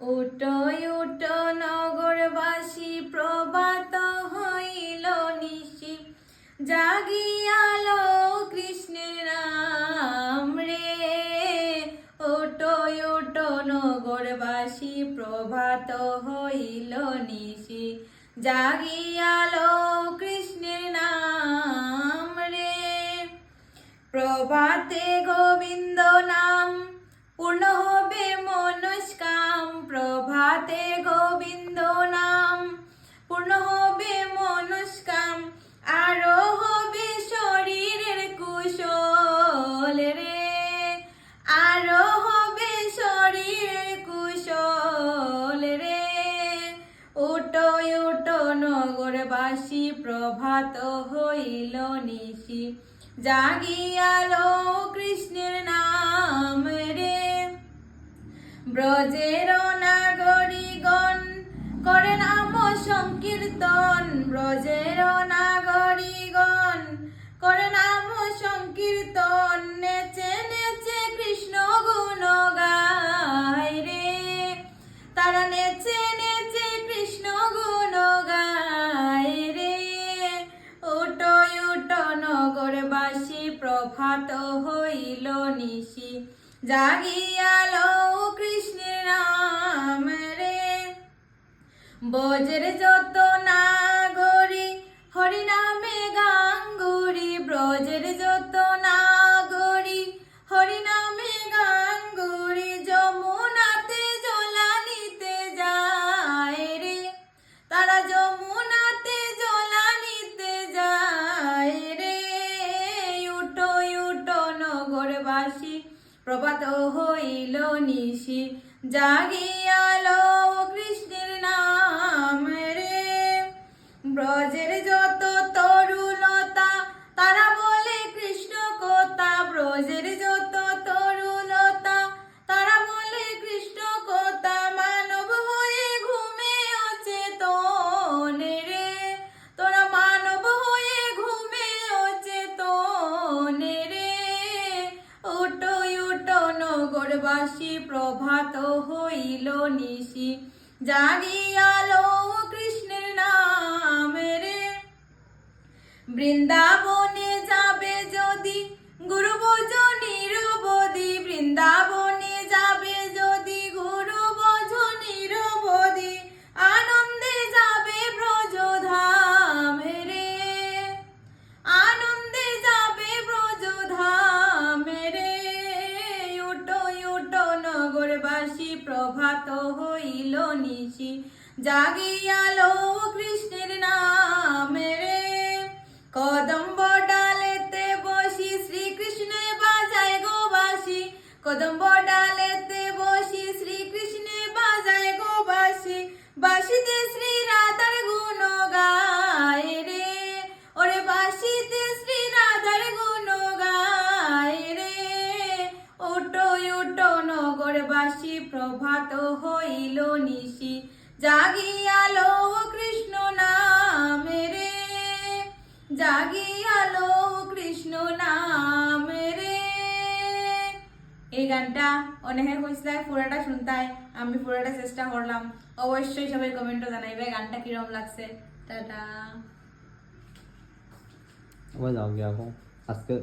উটো উটো নগরবাসী, প্রভাত হইল নিশি। জাগিয়ালো কৃষ্ণের নাম রে। ওটো ওটো নগরবাসী, প্রভাত হইল নিশি। জাগিয়ালো কৃষ্ণের নাম রে। প্রভাতে গোবিন্দ নগরবাসী প্রভাত হইল নিশি। জাগিয়ালো কৃষ্ণের নাম রে। ব্রজের নাগরিগণ করেন আম সংকীর্তন। ব্রজের প্রভাত হইল নিশি। জাগিয়াল কৃষ্ণের রাম রে। বজ্র যত নাগরি প্রভাত হইল নিশি জাগিয়ালো কৃষ্ণের নাম রে। ব্রজের নগরবাসী প্রভাত হইল নিশি জাগিয়ালো কৃষ্ণের নাম রে বৃন্দাবনে প্রভাত হইল নিশি জাগিয়ালো কৃষ্ণের নাম রে। কদম্ব ডালেতে বসি, শ্রীকৃষ্ণে বাজায় গো বাসি কদম্ব নগরবাসী প্রভাত হইল নিশি জাগিয়ালো কৃষ্ণ নাম রে। জাগিয়ালো কৃষ্ণ নাম রে। এই গানটা অনেকে কইসলে পুরোটা শুনতাই আমি পুরোটা চেষ্টা করলাম। অবশ্যই সবাই কমেন্টও জানাইবে, গানটা কিরম লাগছে। টাটা। আজকে